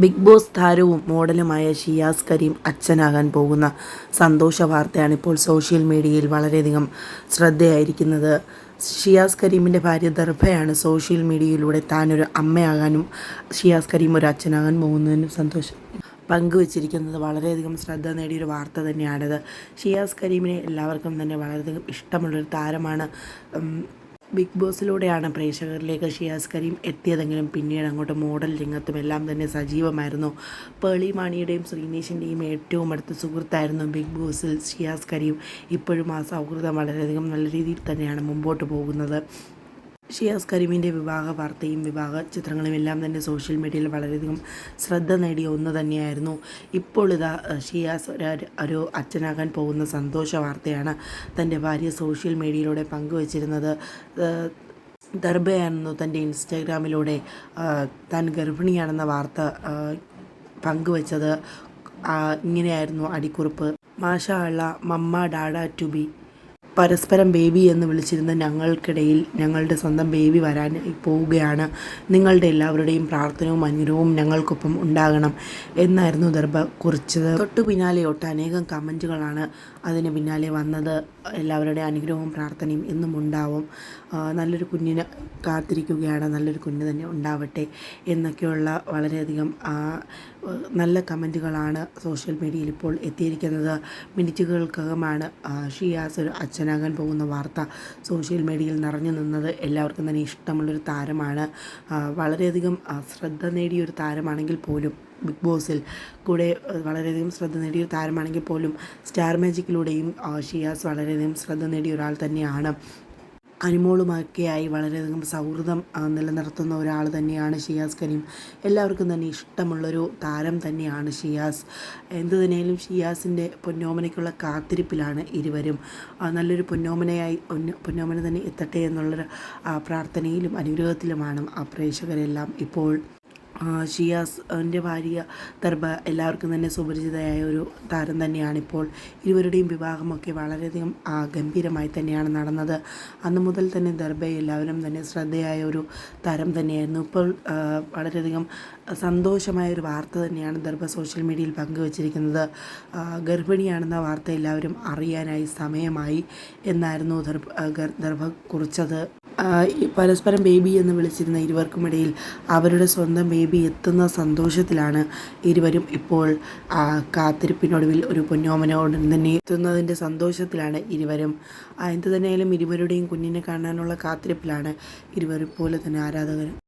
Big boss താരവും മോഡലുമായ ഷിയാസ് കരീം അച്ഛനാകാൻ പോകുന്ന സന്തോഷ വാർത്തയാണ് ഇപ്പോൾ സോഷ്യൽ മീഡിയയിൽ വളരെയധികം ശ്രദ്ധയായിരിക്കുന്നത്. ഷിയാസ് കരീമിന്റെ ഭാര്യ ദർഭയാണ് സോഷ്യൽ മീഡിയയിലൂടെ താനൊരു അമ്മയാകാനും ഷിയാസ് കരീം ഒരു അച്ഛനാകാൻ പോകുന്നതിനും സന്തോഷം പങ്കുവച്ചിരിക്കുന്നത്. വളരെയധികം ശ്രദ്ധ നേടിയൊരു വാർത്ത തന്നെയാണിത്. ഷിയാസ് കരീമിനെ എല്ലാവർക്കും തന്നെ വളരെയധികം ഇഷ്ടമുള്ളൊരു താരമാണ്. ബിഗ് ബോസിലൂടെയാണ് പ്രേക്ഷകരിലേക്ക് ഷിയാസ് കരീം എത്തിയതെങ്കിലും പിന്നീട് അങ്ങോട്ട് മോഡൽ രംഗത്തും എല്ലാം തന്നെ സജീവമായിരുന്നു. പേളി മാണിയുടെയും ശ്രീനേഷിന്റെയും ഏറ്റവും അടുത്ത സുഹൃത്തായിരുന്നു ബിഗ് ബോസിൽ ഷിയാസ് കരീം. ഇപ്പോഴും ആ സൗഹൃദം വളരെയധികം നല്ല രീതിയിൽ തന്നെയാണ് മുമ്പോട്ട് പോകുന്നത്. ഷിയാസ് കരീമിന്റെ വിവാഹ വാർത്തയും വിവാഹ ചിത്രങ്ങളും എല്ലാം തന്നെ സോഷ്യൽ മീഡിയയിൽ വളരെയധികം ശ്രദ്ധ നേടിയ ഒന്ന് തന്നെയായിരുന്നു. ഇപ്പോൾ ഇതാ ഷിയാസ് ഒരു അച്ഛനാകാൻ പോകുന്ന സന്തോഷ വാർത്തയാണ് തന്റെ ഭാര്യ സോഷ്യൽ മീഡിയയിലൂടെ പങ്കുവച്ചിരുന്നത്. ദർബയായിരുന്നു തന്റെ ഇൻസ്റ്റാഗ്രാമിലൂടെ താൻ ഗർഭിണിയാണെന്ന വാർത്ത പങ്കുവച്ചത് ഇങ്ങനെയായിരുന്നു അടിക്കുറിപ്പ്. മാഷാ അള്ള മമ്മ ഡാഡ ടു ബി. പരസ്പരം ബേബി എന്ന് വിളിച്ചിരുന്ന ഞങ്ങൾക്കിടയിൽ ഞങ്ങളുടെ സ്വന്തം ബേബി വരാൻ പോവുകയാണ്. നിങ്ങളുടെ എല്ലാവരുടെയും പ്രാർത്ഥനയും അനുഗ്രഹവും ഞങ്ങൾക്കൊപ്പം ഉണ്ടാകണം എന്നായിരുന്നു ദർഭ കുറിച്ചത്. തൊട്ടു പിന്നാലെ ഒട്ടനേകം കമന്റുകളാണ് അതിന് പിന്നാലെ വന്നത്. എല്ലാവരുടെ അനുഗ്രഹവും പ്രാർത്ഥനയും എന്നും ഉണ്ടാവും. നല്ലൊരു കുഞ്ഞിനെ കാത്തിരിക്കുകയാണ് നല്ലൊരു കുഞ്ഞ് തന്നെ ഉണ്ടാവട്ടെ എന്നൊക്കെയുള്ള വളരെയധികം നല്ല കമന്റുകളാണ് സോഷ്യൽ മീഡിയയിൽ ഇപ്പോൾ എത്തിയിരിക്കുന്നത്. മിനിറ്റുകൾക്കകമാണ് ഷിയാസ് ഒരു അച്ഛനാകാൻ പോകുന്ന വാർത്ത സോഷ്യൽ മീഡിയയിൽ നിറഞ്ഞു നിന്നത് എല്ലാവർക്കും തന്നെ ഇഷ്ടമുള്ളൊരു താരമാണ്. വളരെയധികം ശ്രദ്ധ നേടിയൊരു താരമാണെങ്കിൽ പോലും ബിഗ് ബോസിൽ കൂടെ വളരെയധികം ശ്രദ്ധ നേടിയ താരമാണെങ്കിൽ പോലും സ്റ്റാർ മാജിക്കിലൂടെയും ഷിയാസ് വളരെയധികം ശ്രദ്ധ നേടിയ ഒരാൾ തന്നെയാണ്. അനുമോളുമൊക്കെയായി വളരെയധികം സൗഹൃദം നിലനിർത്തുന്ന ഒരാൾ തന്നെയാണ് ഷിയാസ് കരീം. എല്ലാവർക്കും തന്നെ ഇഷ്ടമുള്ളൊരു താരം തന്നെയാണ് ഷിയാസ്. എന്തു തന്നെയാലും ഷിയാസിന്റെ പൊന്നോമനയ്ക്കുള്ള കാത്തിരിപ്പിലാണ് ഇരുവരും. നല്ലൊരു പൊന്നോമനയായി പൊന്നോമന തന്നെ എത്തട്ടെ എന്നുള്ളൊരു പ്രാർത്ഥനയിലും അനുഗ്രഹത്തിലുമാണ് പ്രേക്ഷകരെല്ലാം ഇപ്പോൾ ഷിയാസിന്റെ ഭാര്യ ദർബ എല്ലാവർക്കും തന്നെ സുപരിചിതയായ ഒരു താരം തന്നെയാണിപ്പോൾ ഇരുവരുടെയും വിവാഹമൊക്കെ വളരെയധികം ഗംഭീരമായി തന്നെയാണ് നടന്നത്. അന്ന് മുതൽ തന്നെ ദർബ എല്ലാവരും തന്നെ ശ്രദ്ധയായ ഒരു താരം തന്നെയായിരുന്നു. ഇപ്പോൾ വളരെയധികം സന്തോഷമായ ഒരു വാർത്ത തന്നെയാണ് ദർബ സോഷ്യൽ മീഡിയയിൽ പങ്കുവച്ചിരിക്കുന്നത്. ഗർഭിണിയാണെന്ന വാർത്ത എല്ലാവരും അറിയാനായി സമയമായി എന്നായിരുന്നു ദർബ ദർബ കുറിച്ചത്. പരസ്പരം ബേബി എന്ന് വിളിച്ചിരുന്ന ഇരുവർക്കുമിടയിൽ അവരുടെ സ്വന്തം ബേബി എത്തുന്ന സന്തോഷത്തിലാണ് ഇരുവരും ഇപ്പോൾ കാത്തിരിപ്പിനൊടുവിൽ ഒരു പൊന്നോമനോട് തന്നെ എത്തുന്നതിന്റെ സന്തോഷത്തിലാണ് ഇരുവരും. എന്ത് തന്നെയായാലും ഇരുവരുടെയും കുഞ്ഞിനെ കാണാനുള്ള കാത്തിരിപ്പിലാണ് ഇരുവരും പോലെ തന്നെ ആരാധകരും.